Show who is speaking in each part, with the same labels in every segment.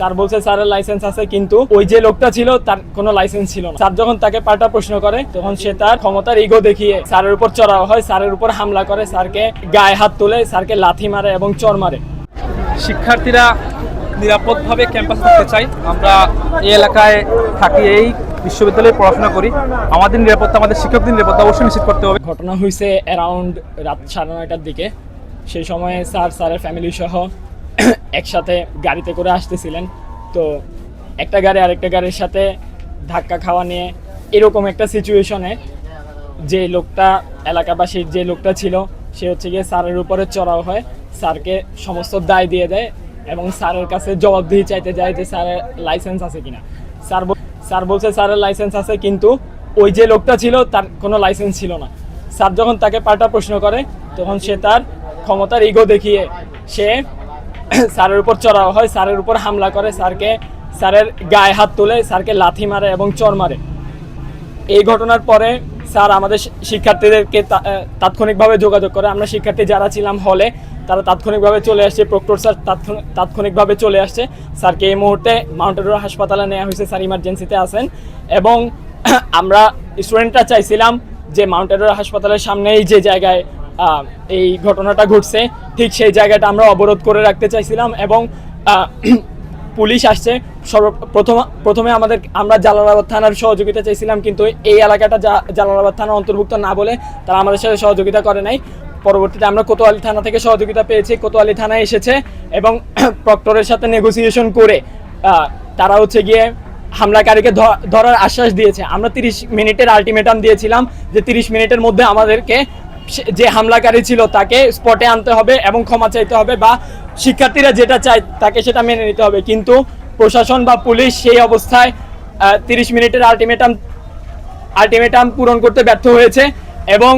Speaker 1: Sir বলছে স্যারের licence আছে কিন্তু ওই যে লোকটা ছিল তার কোনো লাইসেন্স ছিল না। স্যার যখন তাকে পাল্টা প্রশ্ন করে তখন সে তার ক্ষমতার ইগো দেখিয়ে স্যারের উপর চড়াও হয় স্যারের উপর হামলা করে স্যারকে গায়ে হাত তুলে স্যারকে লাথি মারে এবং চর মারে।
Speaker 2: শিক্ষার্থীরা নিরাপদভাবে ক্যাম্পাস থাকতে চাই আমরা এই এলাকায় থাকি এই বিশ্ববিদ্যালয়ে পড়াশোনা করি। আমাদের নিরাপত্তা আমাদের শিক্ষকদের নিরাপত্তা অবশ্যই নিশ্চিত করতে হবে।
Speaker 1: ঘটনা হয়েছে অ্যারাউন্ড রাত সাড়ে নয়টার দিকে। সেই সময়ে স্যার স্যারের ফ্যামিলি সহ একসাথে গাড়িতে করে আসতেছিলেন। তো একটা গাড়ি আরেকটা গাড়ির সাথে ধাক্কা খাওয়া নিয়ে এরকম একটা সিচুয়েশনে যে লোকটা, এলাকাবাসীর যে লোকটা ছিল, সে হচ্ছে গিয়ে স্যারের উপরে চড়াও হয়। স্যারকে সমস্ত দায় দিয়ে দেয় এবং স্যারের কাছে জবাবদিহি চাইতে যায় যে স্যারের লাইসেন্স আছে কিনা। স্যার স্যার বলছে স্যারের লাইসেন্স আছে, কিন্তু ওই যে লোকটা ছিল, তার কোনো লাইসেন্স ছিল না। স্যার যখন তাকে পাল্টা প্রশ্ন করে, তখন সে তার ক্ষমতার ইগো দেখিয়ে সে স্যারের উপর চড়াও হয়, স্যারের উপর হামলা করে, স্যারকে, স্যারের গায়ে হাত তুলে, স্যারকে লাথি মারে এবং চর মারে। এই ঘটনার পরে স্যার আমাদের শিক্ষার্থীদেরকে তাৎক্ষণিকভাবে যোগাযোগ করে। আমরা শিক্ষার্থী যারা ছিলাম হলে, তারা তাৎক্ষণিকভাবে চলে আসছে। প্রক্টর স্যার তাৎক্ষণ- তাৎক্ষণিকভাবে চলে আসছে। স্যারকে এই মুহূর্তে মাউন্ট রোড হাসপাতালে নেওয়া হয়েছে। স্যার ইমার্জেন্সিতে আছেন এবং আমরা স্টুডেন্টরা চাইছিলাম যে মাউন্ট রোড হাসপাতালের সামনেই যে জায়গায় এই ঘটনাটা ঘটছে, ঠিক সেই জায়গাটা আমরা অবরোধ করে রাখতে চাইছিলাম এবং পুলিশ আসছে। সর্বপ্রথম প্রথমে আমাদের, আমরা জালালাবাদ থানার সহযোগিতা চাইছিলাম, কিন্তু এই এলাকাটা জালালাবাদ থানা অন্তর্ভুক্ত না বলে তারা আমাদের সাথে সহযোগিতা করে নাই। পরবর্তীতে আমরা কোতোয়ালি থানা থেকে সহযোগিতা পেয়েছি, কোতোয়ালি থানায় এসেছে এবং প্রক্টরের সাথে নেগোসিয়েশন করে তারা হচ্ছে গিয়ে হামলাকারীকে ধরার আশ্বাস দিয়েছে। আমরা তিরিশ মিনিটের আলটিমেটাম দিয়েছিলাম যে তিরিশ মিনিটের মধ্যে আমাদেরকে যে হামলাকারী ছিল তাকে স্পটে আনতে হবে এবং ক্ষমা চাইতে হবে বা শিক্ষার্থীরা যেটা চায় তাকে সেটা মেনে নিতে হবে। কিন্তু প্রশাসন বা পুলিশ সেই অবস্থায় তিরিশ মিনিটের আলটিমেটাম আলটিমেটাম পূরণ করতে ব্যর্থ হয়েছে এবং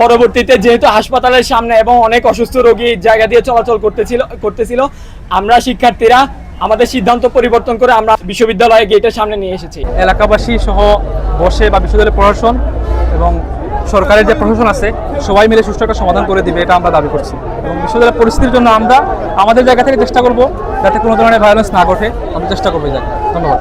Speaker 1: পরবর্তীতে যেহেতু হাসপাতালের সামনে এবং অনেক অসুস্থ রোগী জায়গা দিয়ে চলাচল করতেছিল করতেছিল, আমরা শিক্ষার্থীরা আমাদের সিদ্ধান্ত পরিবর্তন করে আমরা বিশ্ববিদ্যালয়ে গেটের সামনে নিয়ে এসেছি।
Speaker 2: এলাকাবাসী সহ বসে বা বিশ্ববিদ্যালয়ের প্রশাসন এবং সরকারের যে প্রশাসন আছে, সবাই মিলে সুষ্ঠু একটা সমাধান করে দিবে, এটা আমরা দাবি করছি। এবং বিশ্ববিদ্যালয়ের পরিস্থিতির জন্য আমরা আমাদের জায়গা থেকে চেষ্টা করব যাতে কোনো ধরনের ভায়োলেন্স না ঘটে। আমরা চেষ্টা করব এই জায়গায়। ধন্যবাদ।